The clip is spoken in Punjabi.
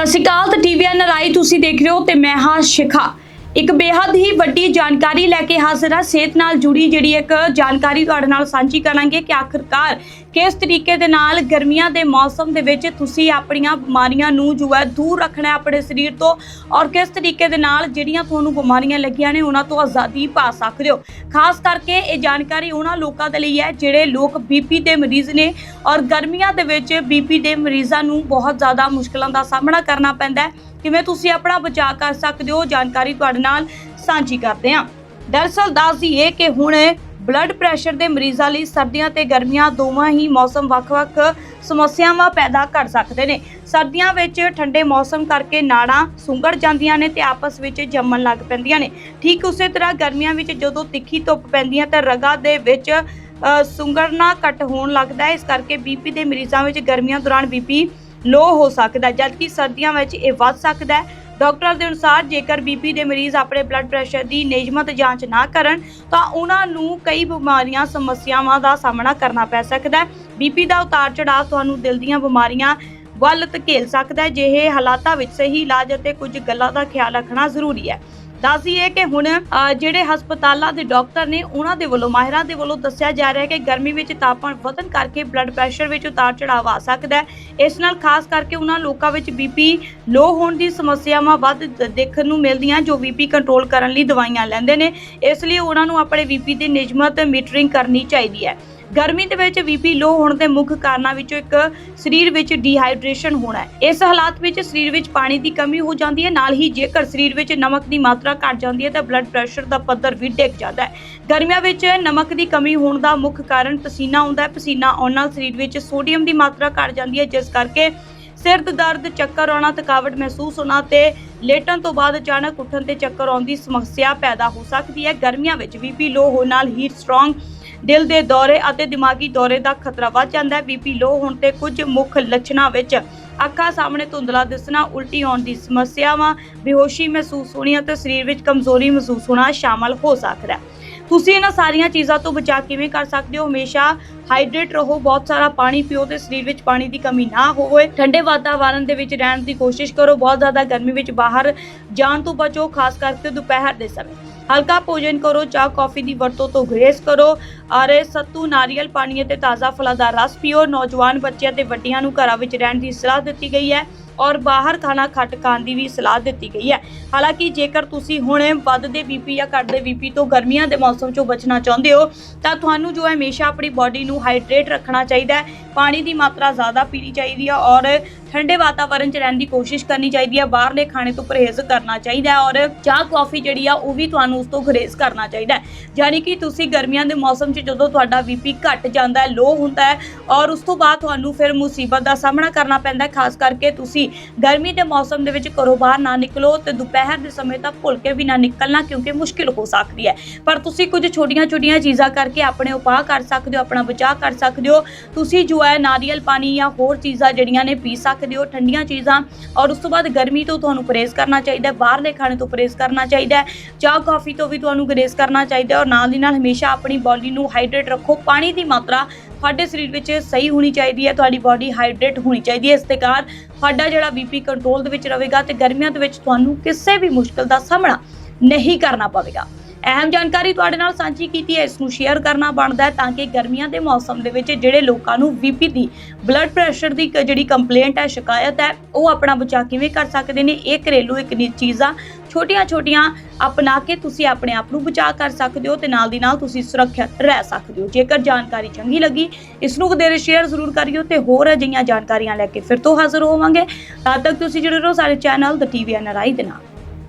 ਸਤਿ ਸ਼੍ਰੀ ਅਕਾਲ ਤੇ ਟੀਵੀਐਨ ਰਾਈ ਤੁਸੀਂ ਦੇਖ ਰਹੇ ਹੋ ਤੇ ਮੈਂ ਹਾਂ ਸ਼ਿਖਾ। ਇੱਕ ਬੇहद ਹੀ ਵੱਡੀ ਜਾਣਕਾਰੀ ਲੈ ਕੇ ਹਾਜ਼ਰ ਹਾਂ ਸਿਹਤ ਨਾਲ ਜੁੜੀ ਜਿਹੜੀ ਇੱਕ ਜਾਣਕਾਰੀ ਤੁਹਾਡੇ ਨਾਲ ਸਾਂਝੀ ਕਰਾਂਗੇ ਕਿ ਆਖਰਕਾਰ ਕਿਸ ਤਰੀਕੇ ਦੇ ਨਾਲ ਗਰਮੀਆਂ ਦੇ ਮੌਸਮ ਦੇ ਵਿੱਚ ਤੁਸੀਂ ਆਪਣੀਆਂ ਬਿਮਾਰੀਆਂ ਨੂੰ ਜੋ ਹੈ ਦੂਰ ਰੱਖਣਾ ਆਪਣੇ ਸਰੀਰ ਤੋਂ ਔਰ ਕਿਸ ਤਰੀਕੇ ਦੇ ਨਾਲ ਜਿਹੜੀਆਂ ਤੁਹਾਨੂੰ ਬਿਮਾਰੀਆਂ ਲੱਗੀਆਂ ਨੇ ਉਹਨਾਂ ਤੋਂ ਆਜ਼ਾਦੀ ਪਾ ਸਕਦੇ ਹੋ। ਖਾਸ ਕਰਕੇ ਇਹ ਜਾਣਕਾਰੀ ਉਹਨਾਂ ਲੋਕਾਂ ਦੇ ਲਈ ਹੈ ਜਿਹੜੇ ਲੋਕ ਬੀਪੀ ਦੇ ਮਰੀਜ਼ ਨੇ ਔਰ ਗਰਮੀਆਂ ਦੇ ਵਿੱਚ ਬੀਪੀ ਦੇ ਮਰੀਜ਼ਾਂ ਨੂੰ ਬਹੁਤ ਜ਼ਿਆਦਾ ਮੁਸ਼ਕਲਾਂ ਦਾ ਸਾਹਮਣਾ ਕਰਨਾ ਪੈਂਦਾ ਹੈ। ਕਿਵੇਂ ਤੁਸੀਂ ਆਪਣਾ ਬਚਾਅ ਕਰ ਸਕਦੇ ਹੋ ਜਾਣਕਾਰੀ ਤੁਹਾਡੇ ਨਾਲ ਸਾਂਝੀ ਕਰਦੇ ਹਾਂ। ਦਰਅਸਲ ਦੱਸ ਦਈਏ ਕਿ ਹੁਣ ਬਲੱਡ ਪ੍ਰੈਸ਼ਰ ਦੇ ਮਰੀਜ਼ਾਂ ਲਈ ਸਰਦੀਆਂ ਤੇ ਗਰਮੀਆਂ ਦੋਵਾਂ ਹੀ ਮੌਸਮ ਵੱਖ-ਵੱਖ ਸਮੱਸਿਆਵਾਂ ਪੈਦਾ ਕਰ ਸਕਦੇ ਨੇ। ਸਰਦੀਆਂ ਵਿੱਚ ਠੰਡੇ ਮੌਸਮ ਕਰਕੇ ਨਾੜਾਂ ਸੁੰਗੜ ਜਾਂਦੀਆਂ ਨੇ ਤੇ ਆਪਸ ਵਿੱਚ ਜੰਮਣ ਲੱਗ ਪੈਂਦੀਆਂ ਨੇ। ਠੀਕ ਉਸੇ ਤਰ੍ਹਾਂ ਗਰਮੀਆਂ ਵਿੱਚ ਜਦੋਂ ਤਿੱਖੀ ਧੁੱਪ ਪੈਂਦੀ ਹੈ ਤਾਂ ਰਗਾਂ ਦੇ ਵਿੱਚ ਸੁੰਗੜਨਾ ਘੱਟ ਹੋਣ ਲੱਗਦਾ ਹੈ। ਇਸ ਕਰਕੇ ਬੀਪੀ ਦੇ ਮਰੀਜ਼ਾਂ ਵਿੱਚ ਗਰਮੀਆਂ ਦੌਰਾਨ ਬੀਪੀ ਲੋ ਹੋ ਸਕਦਾ ਜਦਕਿ ਸਰਦੀਆਂ ਵਿੱਚ ਇਹ ਵੱਧ ਸਕਦਾ ਹੈ। ਡਾਕਟਰ ਦੇ ਅਨੁਸਾਰ ਜੇਕਰ ਬੀਪੀ ਦੇ ਮਰੀਜ਼ ਆਪਣੇ ਬਲੱਡ ਪ੍ਰੈਸ਼ਰ ਦੀ ਨਿਯਮਤ ਜਾਂਚ ਨਾ ਕਰਨ, ਤਾਂ ਉਹਨਾਂ ਨੂੰ ਕਈ ਬਿਮਾਰੀਆਂ, ਸਮੱਸਿਆਵਾਂ ਦਾ ਸਾਹਮਣਾ ਕਰਨਾ ਪੈ ਸਕਦਾ ਹੈ। ਬੀਪੀ ਦਾ ਉਤਾਰ ਚੜਾਅ ਤੁਹਾਨੂੰ ਦਿਲ ਦੀਆਂ ਬਿਮਾਰੀਆਂ ਵੱਲ ਧਕੇਲ ਸਕਦਾ ਹੈ ਜਿਹੇ ਹਾਲਾਤਾਂ ਵਿੱਚ ਸਹੀ ਇਲਾਜ ਅਤੇ ਕੁਝ ਗੱਲਾਂ ਦਾ ਖਿਆਲ ਰੱਖਣਾ ਜ਼ਰੂਰੀ ਹੈ। ਦੱਸਦੀਏ ਕਿ ਹੁਣ ਜਿਹੜੇ ਹਸਪਤਾਲਾਂ ਦੇ ਡਾਕਟਰ ਨੇ ਉਹਨਾਂ ਦੇ ਵੱਲੋਂ, ਮਾਹਿਰਾਂ ਦੇ ਵੱਲੋਂ ਦੱਸਿਆ ਜਾ ਰਿਹਾ ਹੈ ਕਿ ਗਰਮੀ ਵਿੱਚ ਤਾਪਮਾਨ ਵਧਣ ਕਰਕੇ ਬਲੱਡ ਪ੍ਰੈਸ਼ਰ ਵਿੱਚ ਉਤਾਰ ਚੜਾਵ ਆ ਸਕਦਾ ਹੈ। ਇਸ ਨਾਲ ਖਾਸ ਕਰਕੇ ਉਹਨਾਂ ਲੋਕਾਂ ਵਿੱਚ ਬੀਪੀ ਲੋ ਹੋਣ ਦੀ ਸਮੱਸਿਆਵਾਂ ਵੱਧ ਦੇਖਣ ਨੂੰ ਮਿਲਦੀਆਂ, ਜੋ ਬੀਪੀ ਕੰਟਰੋਲ ਕਰਨ ਲਈ ਦਵਾਈਆਂ ਲੈਂਦੇ ਨੇ। ਇਸ ਲਈ ਉਹਨਾਂ ਨੂੰ ਆਪਣੇ ਬੀਪੀ ਦੀ ਨਿਯਮਤ ਮੀਟਰਿੰਗ ਕਰਨੀ ਚਾਹੀਦੀ ਹੈ। ਗਰਮੀ ਦੇ ਵਿੱਚ ਬੀਪੀ ਲੋ ਹੋਣ ਦੇ ਮੁੱਖ ਕਾਰਨਾਂ ਵਿੱਚੋਂ ਇੱਕ ਸਰੀਰ ਵਿੱਚ ਡੀਹਾਈਡਰੇਸ਼ਨ ਹੋਣਾ ਹੈ। ਇਸ ਹਾਲਾਤ ਵਿੱਚ ਸਰੀਰ ਵਿੱਚ ਪਾਣੀ ਦੀ ਕਮੀ ਹੋ ਜਾਂਦੀ ਹੈ, ਨਾਲ ਹੀ ਜੇਕਰ ਸਰੀਰ ਵਿੱਚ ਨਮਕ ਦੀ ਮਾਤਰਾ ਘਟ ਜਾਂਦੀ ਹੈ, ਤਾਂ ਬਲੱਡ ਪ੍ਰੈਸ਼ਰ ਦਾ ਪੱਧਰ ਵੀ ਡਿੱਗ ਜਾਂਦਾ ਹੈ। ਗਰਮੀਆਂ ਵਿੱਚ ਨਮਕ ਦੀ ਕਮੀ ਹੋਣ ਦਾ ਮੁੱਖ ਕਾਰਨ ਪਸੀਨਾ ਆਉਂਦਾ ਹੈ। ਪਸੀਨਾ ਆਉਣ ਨਾਲ ਸਰੀਰ ਵਿੱਚ ਸੋਡੀਅਮ ਦੀ ਮਾਤਰਾ ਘਟ ਜਾਂਦੀ ਹੈ, ਜਿਸ ਕਰਕੇ ਸਿਰ ਦਰਦ, ਚੱਕਰ ਆਉਣਾ, ਥਕਾਵਟ ਮਹਿਸੂਸ ਹੋਣਾ ਤੇ ਲੇਟਣ ਤੋਂ ਬਾਅਦ ਅਚਾਨਕ ਉੱਠਣ ਤੇ ਚੱਕਰ ਆਉਣ ਦੀ ਸਮੱਸਿਆ ਪੈਦਾ ਹੋ ਸਕਦੀ ਹੈ। ਗਰਮੀਆਂ ਵਿੱਚ ਬੀਪੀ ਲੋ ਹੋਣ ਨਾਲ ਹੀਟ ਸਟਰੋਂਗ ਦਿਲ ਦੇ ਦੌਰੇ ਅਤੇ ਦਿਮਾਗੀ ਦੌਰੇ ਦਾ ਖਤਰਾ ਵੱਧ ਜਾਂਦਾ ਹੈ। ਬੀਪੀ ਲੋ ਹੋਣ ਤੇ ਕੁਝ ਮੁੱਖ ਲੱਛਣਾਂ ਵਿੱਚ ਅੱਖਾਂ ਸਾਹਮਣੇ ਧੁੰਦਲਾ ਦਿਸਣਾ, ਉਲਟੀ ਆਉਣ ਦੀ ਸਮੱਸਿਆਵਾਂ, ਬੇਹੋਸ਼ੀ ਮਹਿਸੂਸ ਹੋਣੀ ਅਤੇ ਸਰੀਰ ਵਿੱਚ ਕਮਜ਼ੋਰੀ ਮਹਿਸੂਸ ਹੋਣਾ ਸ਼ਾਮਲ ਹੋ ਸਕਦਾ ਹੈ। ਤੁਸੀਂ ਇਹਨਾਂ ਸਾਰੀਆਂ ਚੀਜ਼ਾਂ ਤੋਂ ਬਚਾਅ ਕਿਵੇਂ ਕਰ ਸਕਦੇ ਹੋ? ਹਮੇਸ਼ਾ ਹਾਈਡਰੇਟ ਰਹੋ, ਬਹੁਤ ਸਾਰਾ ਪਾਣੀ ਪੀਓ ਤੇ ਸਰੀਰ ਵਿੱਚ ਪਾਣੀ ਦੀ ਕਮੀ ਨਾ ਹੋਵੇ। ਠੰਡੇ ਵਾਤਾਵਰਣ ਦੇ ਵਿੱਚ ਰਹਿਣ ਦੀ ਕੋਸ਼ਿਸ਼ ਕਰੋ। ਬਹੁਤ ਜ਼ਿਆਦਾ ਗਰਮੀ ਵਿੱਚ ਬਾਹਰ ਜਾਣ ਤੋਂ ਬਚੋ, ਖਾਸ ਕਰਕੇ ਦੁਪਹਿਰ ਦੇ ਸਮੇਂ। ਹਲਕਾ ਭੋਜਨ ਕਰੋ, ਚਾਹ, ਕੌਫੀ ਦੀ ਵਰਤੋਂ ਤੋਂ ਗੁਰੇਜ਼ ਕਰੋ। ਔਰ ਸੱਤੂ, ਨਾਰੀਅਲ ਪਾਣੀ ਅਤੇ ਤਾਜ਼ਾ ਫਲਾਂ ਦਾ ਰਸ ਪੀਓ। ਨੌਜਵਾਨ ਬੱਚਿਆਂ ਤੇ ਵੱਡਿਆਂ ਨੂੰ ਘਰਾਂ ਵਿੱਚ ਰਹਿਣ ਦੀ ਸਲਾਹ ਦਿੱਤੀ ਗਈ ਹੈ। ਔਰ ਬਾਹਰ ਖਾਣਾ ਘੱਟ ਖਾਣ ਦੀ ਵੀ ਸਲਾਹ ਦਿੱਤੀ ਗਈ ਹੈ। ਹਾਲਾਂਕਿ ਜੇਕਰ ਤੁਸੀਂ ਹੁਣ ਵੱਧਦੇ ਬੀਪੀ ਜਾਂ ਘਟਦੇ ਬੀਪੀ ਤੋਂ ਗਰਮੀਆਂ ਦੇ ਮੌਸਮ 'ਚੋਂ ਬਚਣਾ ਚਾਹੁੰਦੇ ਹੋ, ਤਾਂ ਤੁਹਾਨੂੰ ਜੋ ਹੈ ਹਮੇਸ਼ਾ ਆਪਣੀ ਬਾਡੀ ਨੂੰ ਹਾਈਡਰੇਟ ਰੱਖਣਾ ਚਾਹੀਦਾ ਹੈ। ਪਾਣੀ ਦੀ ਮਾਤਰਾ ਜ਼ਿਆਦਾ ਪੀਣੀ ਚਾਹੀਦੀ ਹੈ ਔਰ ਠੰਡੇ ਵਾਤਾਵਰਣ 'ਚ ਰਹਿਣ ਦੀ ਕੋਸ਼ਿਸ਼ ਕਰਨੀ ਚਾਹੀਦੀ ਹੈ। ਬਾਹਰਲੇ ਖਾਣੇ ਤੋਂ ਪਰਹੇਜ਼ ਕਰਨਾ ਚਾਹੀਦਾ ਹੈ ਔਰ ਚਾਹ ਕੌਫੀ ਜਿਹੜੀ ਆ, ਉਹ ਵੀ ਤੁਹਾਨੂੰ ਉਸ ਤੋਂ ਗੁਰੇਜ਼ ਕਰਨਾ ਚਾਹੀਦਾ ਹੈ। ਯਾਨੀ ਕਿ ਤੁਸੀਂ ਗਰਮੀਆਂ ਦੇ ਮੌਸਮ 'ਚ ਜਦੋਂ ਤੁਹਾਡਾ ਬੀਪੀ ਘਟ ਜਾਂਦਾ ਹੈ ਲੋ ਹੁੰਦਾ ਹੈ ਔਰ ਉਸ ਤੋਂ ਬਾਅਦ ਤੁਹਾਨੂੰ ਫਿਰ ਮੁਸੀਬਤ ਦਾ ਸਾਹਮਣਾ ਕਰਨਾ ਪੈਂਦਾ ਹੈ। ਖਾਸ ਕਰਕੇ ਤੁਸੀਂ ਗਰਮੀ ਦੇ ਮੌਸਮ ਦੇ ਵਿੱਚ ਘਰੋਂ ਬਾਹਰ ਨਾ ਨਿਕਲੋ ਤੇ ਦੁਪਹਿਰ ਦੇ ਸਮੇਂ ਤਾਂ ਭੁੱਲ ਕੇ ਵੀ ਨਾ ਨਿਕਲਣਾ ਕਿਉਂਕਿ ਮੁਸ਼ਕਿਲ ਹੋ ਸਕਦੀ ਹੈ। ਪਰ ਤੁਸੀਂ ਕੁਝ ਛੋਟੀਆਂ-ਛੋਟੀਆਂ ਚੀਜ਼ਾਂ ਕਰਕੇ ਆਪਣੇ ਉਪਾਅ ਕਰ ਸਕਦੇ ਹੋ, ਆਪਣਾ ਬਚਾਅ ਕਰ ਸਕਦੇ ਹੋ। ਤੁਸੀਂ ਜੋ ਹੈ ਨਾਰੀਅਲ ਪਾਣੀ ਜਾਂ ਹੋਰ ਚੀਜ਼ਾਂ ਜਿਹੜੀਆਂ ਨੇ ਪੀ ਸਕਦੇ ਹੋ, ਠੰਡੀਆਂ ਚੀਜ਼ਾਂ ਔਰ ਉਸ ਤੋਂ ਬਾਅਦ ਗਰਮੀ ਤੋਂ ਤੁਹਾਨੂੰ ਪਰਹੇਜ਼ ਕਰਨਾ ਚਾਹੀਦਾ ਬਾਹਰਲੇ ਖਾਣੇ ਤੋਂ ਪਰਹੇਜ਼ ਕਰਨਾ ਚਾਹੀਦਾ ਚਾਹ, ਕਾਫੀ ਤੋਂ ਵੀ ਤੁਹਾਨੂੰ ਗੁਰੇਜ਼ ਕਰਨਾ ਚਾਹੀਦਾ ਔਰ ਨਾਲ ਦੀ ਨਾਲ ਹਮੇਸ਼ਾ ਆਪਣੀ ਬਾਡੀ ਨੂੰ ਹਾਈਡਰੇਟ ਰੱਖੋ, ਪਾਣੀ ਦੀ ਮਾਤਰਾ ਤੁਹਾਡੇ ਸਰੀਰ ਵਿੱਚ ਸਹੀ ਹੋਣੀ ਚਾਹੀਦੀ ਹੈ, ਤੁਹਾਡੀ ਬਾਡੀ ਹਾਈਡਰੇਟ ਹੋਣੀ ਚਾਹੀਦੀ ਹੈ। ਇਸ ਦੇ ਕਾਰਨ ਤੁਹਾਡਾ ਜਿਹੜਾ ਬੀਪੀ ਕੰਟਰੋਲ ਦੇ ਵਿੱਚ ਰਹੇਗਾ ਤੇ ਗਰਮੀਆਂ ਦੇ ਵਿੱਚ ਤੁਹਾਨੂੰ ਕਿਸੇ ਵੀ ਮੁਸ਼ਕਲ ਦਾ ਸਾਹਮਣਾ ਨਹੀਂ ਕਰਨਾ ਪਵੇਗਾ। ਅਹਿਮ ਜਾਣਕਾਰੀ ਤੁਹਾਡੇ ਨਾਲ ਸਾਂਝੀ ਕੀਤੀ ਹੈ, ਇਸ ਨੂੰ ਸ਼ੇਅਰ ਕਰਨਾ ਬਣਦਾ ਹੈ ਤਾਂ ਕਿ ਗਰਮੀਆਂ ਦੇ ਮੌਸਮ ਦੇ ਵਿੱਚ ਜਿਹੜੇ ਲੋਕਾਂ ਨੂੰ ਬੀਪੀ ਦੀ ਬਲੱਡ ਪ੍ਰੈਸ਼ਰ ਦੀ ਕ- ਜਿਹੜੀ ਕੰਪਲੇਂਟ ਹੈ, ਸ਼ਿਕਾਇਤ ਹੈ, ਉਹ ਆਪਣਾ ਬਚਾਅ ਕਿਵੇਂ ਕਰ ਸਕਦੇ ਨੇ। ਇਹ ਘਰੇਲੂ ਇੱਕ ਚੀਜ਼ ਆ ਛੋਟੀਆਂ-ਛੋਟੀਆਂ ਅਪਣਾ ਕੇ ਤੁਸੀਂ ਆਪਣੇ ਆਪ ਨੂੰ ਬਚਾਅ ਕਰ ਸਕਦੇ ਹੋ ਤੇ ਨਾਲ ਦੀ ਨਾਲ ਤੁਸੀਂ ਸੁਰੱਖਿਅਤ ਰਹਿ ਸਕਦੇ ਹੋ। ਜੇਕਰ ਜਾਣਕਾਰੀ ਚੰਗੀ ਲੱਗੀ, ਇਸ ਨੂੰ ਵਧੇਰੇ ਸ਼ੇਅਰ ਜ਼ਰੂਰ ਕਰਿਓ ਤੇ ਹੋਰ ਅਜਿਹੀਆਂ ਜਾਣਕਾਰੀਆਂ ਲੈ ਕੇ ਫਿਰ ਤੋਂ ਹਾਜ਼ਰ ਹੋਵਾਂਗੇ। ਤਦ ਤੱਕ ਤੁਸੀਂ ਜੁੜੇ ਰਹੋ ਸਾਡੇ ਚੈਨਲ ਦ ਟੀਵੀ ਐਨਆਰਆਈ ਦੇ ਨਾਲ।